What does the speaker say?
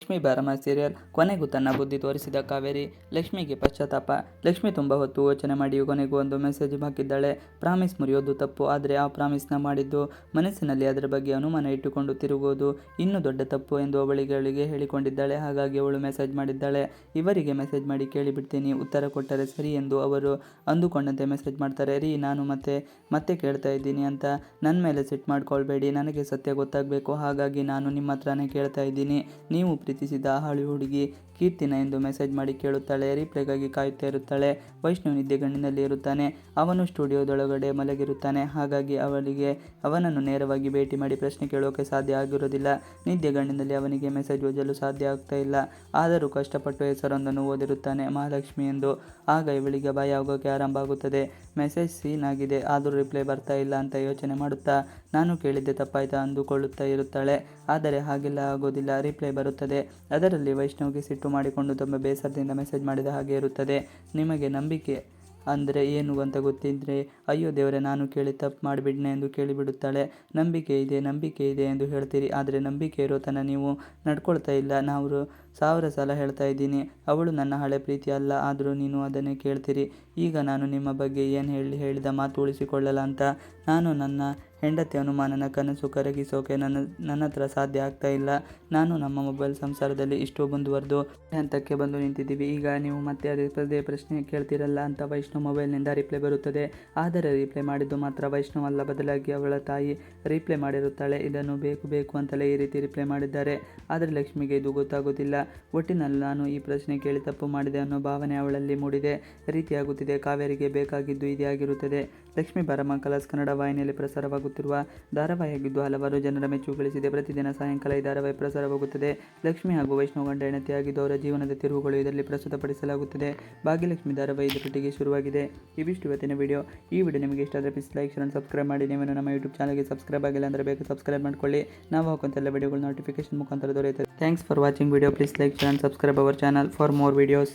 ಲಕ್ಷ್ಮೀ ಬಾರಮ್ಮ ಸೀರಿಯಲ್ ಕೊನೆಗೂ ತನ್ನ ಬುದ್ಧಿ ತೋರಿಸಿದ ಕಾವೇರಿ ಲಕ್ಷ್ಮಿಗೆ ಪಶ್ಚಾತ್ತಾಪ. ಲಕ್ಷ್ಮಿ ತುಂಬ ಹೊತ್ತು ಯೋಚನೆ ಮಾಡಿ ಕೊನೆಗೂ ಒಂದು ಮೆಸೇಜ್ ಹಾಕಿದ್ದಾಳೆ. ಪ್ರಾಮಿಸ್ ಮುರಿಯೋದು ತಪ್ಪು, ಆದರೆ ಆ ಪ್ರಾಮಿಸ್ನ ಮಾಡಿದ್ದು ಮನಸ್ಸಿನಲ್ಲಿ ಅದರ ಬಗ್ಗೆ ಅನುಮಾನ ಇಟ್ಟುಕೊಂಡು ತಿರುಗುವುದು ಇನ್ನೂ ದೊಡ್ಡ ತಪ್ಪು ಎಂದು ಅವಳಿಗಳಿಗೆ ಹೇಳಿಕೊಂಡಿದ್ದಾಳೆ. ಹಾಗಾಗಿ ಅವಳು ಮೆಸೇಜ್ ಮಾಡಿದ್ದಾಳೆ. ಇವರಿಗೆ ಮೆಸೇಜ್ ಮಾಡಿ ಕೇಳಿಬಿಡ್ತೀನಿ, ಉತ್ತರ ಕೊಟ್ಟರೆ ಸರಿ ಎಂದು ಅವರು ಅಂದುಕೊಂಡಂತೆ ಮೆಸೇಜ್ ಮಾಡ್ತಾರೆ. ರೀ, ನಾನು ಮತ್ತೆ ಮತ್ತೆ ಕೇಳ್ತಾ ಇದ್ದೀನಿ ಅಂತ. ನನ್ನ ಮೇಲೆ ಸಿಟ್ ಮಾಡ್ಕೊಳ್ಬೇಡಿ, ನನಗೆ ಸತ್ಯ ಗೊತ್ತಾಗಬೇಕು. ಹಾಗಾಗಿ ನಾನು ನಿಮ್ಮ ಹತ್ರನೇ ಕೇಳ್ತಾ ಇದ್ದೀನಿ. ನೀವು ಪ್ರೀತಿಸಿದ ಹಳಿ ಹುಡುಗಿ ಕೀರ್ತಿನ ಎಂದು ಮೆಸೇಜ್ ಮಾಡಿ ಕೇಳುತ್ತಾಳೆ ರಿಪ್ಲೈಗಾಗಿ ಕಾಯುತ್ತಾ ಇರುತ್ತಾಳೆ, ವೈಷ್ಣವ್ ನಿದ್ದೆಗಣ್ಣಿನಲ್ಲಿ ಇರುತ್ತಾನೆ ಅವನು ಸ್ಟುಡಿಯೋದೊಳಗಡೆ ಮಲಗಿರುತ್ತಾನೆ, ಹಾಗಾಗಿ ಅವಳಿಗೆ, ಅವನನ್ನು ನೇರವಾಗಿ ಭೇಟಿ ಮಾಡಿ ಪ್ರಶ್ನೆ ಕೇಳೋಕೆ ಸಾಧ್ಯ ಆಗಿರೋದಿಲ್ಲ ನಿದ್ದೆಗಣ್ಣಿನಲ್ಲಿ ಅವನಿಗೆ ಮೆಸೇಜ್ ಓದಲು ಸಾಧ್ಯ ಆಗ್ತಾ ಇಲ್ಲ, ಆದರೂ ಕಷ್ಟಪಟ್ಟು ಹೆಸರೊಂದನ್ನು ಓದಿರುತ್ತಾನೆ ಮಹಾಲಕ್ಷ್ಮಿ ಎಂದು, ಆಗ ಇವಳಿಗೆ ಭಯ ಆಗೋಕೆ ಆರಂಭ ಆಗುತ್ತದೆ, ಮೆಸೇಜ್ ಸೀನ್ ಆಗಿದೆ, ಆದರೂ ರಿಪ್ಲೈ ಬರ್ತಾ ಇಲ್ಲ ಅಂತ ಯೋಚನೆ ಮಾಡುತ್ತಾ, ನಾನು ಕೇಳಿದ್ದೆ ತಪ್ಪಾಯ್ತಾ ಅಂದುಕೊಳ್ಳುತ್ತಾ ಇರುತ್ತಾಳೆ, ಆದರೆ ಹಾಗೆಲ್ಲ ಆಗೋದಿಲ್ಲ, ರಿಪ್ಲೈ ಬರುತ್ತದೆ, ಅದರಲ್ಲಿ ವೈಷ್ಣವ್ಗೆ ಸಿಟ್ಟು ಮಾಡಿಕೊಂಡು ತುಂಬ ಬೇಸರದಿಂದ ಮೆಸೇಜ್ ಮಾಡಿದ ಹಾಗೆ ಇರುತ್ತದೆ. ನಿಮಗೆ ನಂಬಿಕೆ ಅಂದರೆ ಏನು ಅಂತ ಗೊತ್ತಿದ್ದರೆ ಅಯ್ಯೋ ದೇವರೇ, ನಾನು ಕೇಳಿ ತಪ್ಪು ಮಾಡಿಬಿಡ್ನೆ ಎಂದು ಕೇಳಿಬಿಡುತ್ತಾಳೆ. ನಂಬಿಕೆ ಇದೆ ನಂಬಿಕೆ ಇದೆ ಎಂದು ಹೇಳ್ತೀರಿ. ಆದರೆ ನಂಬಿಕೆ ಇರೋ ತನ ನೀವು ನಡ್ಕೊಳ್ತಾ ಇಲ್ಲ. ನಾವು ಸಾವಿರ ಸಲ ಹೇಳ್ತಾ ಇದ್ದೀನಿ, ಅವಳು ನನ್ನ ಹಳೆ ಪ್ರೀತಿ ಅಲ್ಲ, ಆದರೂ ನೀನು ಅದನ್ನೇ ಕೇಳ್ತೀರಿ. ಈಗ ನಾನು ನಿಮ್ಮ ಬಗ್ಗೆ ಏನು ಹೇಳಿ ಹೇಳಿದ ಮಾತು ಉಳಿಸಿಕೊಳ್ಳಲ್ಲ ಅಂತ. ನಾನು ನನ್ನ ಹೆಂಡತಿ ಅನುಮಾನನ ಕನಸು ಕರಗಿಸೋಕೆ ನನ್ನ ನನ್ನ ಹತ್ರ ಸಾಧ್ಯ ಆಗ್ತಾ ಇಲ್ಲ. ನಾನು ನಮ್ಮ ಮೊಬೈಲ್ ಸಂಸಾರದಲ್ಲಿ ಇಷ್ಟೋ ಮುಂದುವರೆದು ಹಂತಕ್ಕೆ ಬಂದು ನಿಂತಿದ್ದೀವಿ. ಈಗ ನೀವು ಮತ್ತೆ ಅದೇ ಪದೇ ಪ್ರಶ್ನೆ ಕೇಳ್ತಿರಲ್ಲ ಅಂತ ವೈಷ್ಣವ್ ಮೊಬೈಲ್ನಿಂದ ರಿಪ್ಲೈ ಬರುತ್ತದೆ. ಆದರೆ ರಿಪ್ಲೈ ಮಾಡಿದ್ದು ಮಾತ್ರ ವೈಷ್ಣವ್ ಅಲ್ಲ. ಬದಲಾಗಿ ಅವಳ ತಾಯಿ ರಿಪ್ಲೈ ಮಾಡಿರುತ್ತಾಳೆ. ಇದನ್ನು ಬೇಕು ಬೇಕು ಅಂತಲೇ ಈ ರೀತಿ ರಿಪ್ಲೈ ಮಾಡಿದ್ದಾರೆ. ಆದರೆ ಲಕ್ಷ್ಮಿಗೆ ಇದು ಗೊತ್ತಾಗೋದಿಲ್ಲ ಒಟ್ಟಿನಲ್ಲಿ ನಾನು ಈ ಪ್ರಶ್ನೆ ಕೇಳಿ ತಪ್ಪು ಮಾಡಿದೆ ಅನ್ನೋ ಭಾವನೆ ಅವಳಲ್ಲಿ ಮೂಡಿದೆ. ರೀತಿಯಾಗುತ್ತಿದೆ. ಕಾವೇರಿಗೆ ಬೇಕಾಗಿದ್ದು ಇದೇ ಆಗಿರುತ್ತದೆ. ಲಕ್ಷ್ಮೀ ಬಾರಮ್ಮ ಕಲರ್ಸ್ ಕನ್ನಡ ವಾಹಿನಿಯಲ್ಲಿ ಪ್ರಸಾರವಾಗುತ್ತಿರುವ ಧಾರಾವಾಹಿಯಾಗಿದ್ದು ಹಲವಾರು ಜನರ ಮೆಚ್ಚು ಗಳಿಸಿದೆ. ಪ್ರತಿದಿನ ಸಾಯಂಕಾಲ ಈ ಧಾರಾವಾಹಿ ಪ್ರಸಾರವಾಗುತ್ತದೆ ಲಕ್ಷ್ಮಿ ಹಾಗೂ ವೈಷ್ಣವ್ ಗಂಡ ಹೆಣತಿಯಾಗಿದ್ದು ಅವರ ಜೀವನದ ತಿರುವುಗಳು ಇದರಲ್ಲಿ ಪ್ರಸ್ತುತಪಡಿಸಲಾಗುತ್ತದೆ. ಭಾಗ್ಯಲಕ್ಷ್ಮಿ ಧಾರಾವಾಹಿ ಇದರೊಟ್ಟಿಗೆ ಶುರುವಾಗಿದೆ. ಇವಿಷ್ಟು ಇವತ್ತಿನ ವಿಡಿಯೋ. ಈ ವಿಡಿಯೋ ನಿಮಗೆ ಇಷ್ಟ ಆದರೆ ಪ್ಲೀಸ್ ಲೈಕ್ ಶೇರ್ ಸಬ್ಸ್ಕ್ರೈಬ್ ಮಾಡಿ. ನೀವು ನಮ್ಮ ಯೂಟ್ಯೂಬ್ ಚಾನಲ್ಗೆ ಸಬ್ಸ್ಕ್ರೈಬ್ ಆಗಿಲ್ಲ ಅಂದರೆ ಬೇಕು ಸಬ್ಸ್ಕ್ರೈಬ್ ಮಾಡ್ಕೊಳ್ಳಿ. ನಾವು ಹಾಕುವಂತೆಲ್ಲ ವಿಡಿಯೋಗಳು ನೋಟಿಫಿಕೇಶನ್ ಮುಖಾಂತರ ದೊರೆಯುತ್ತದೆ thanks for watching video please like share subscribe our channel for more videos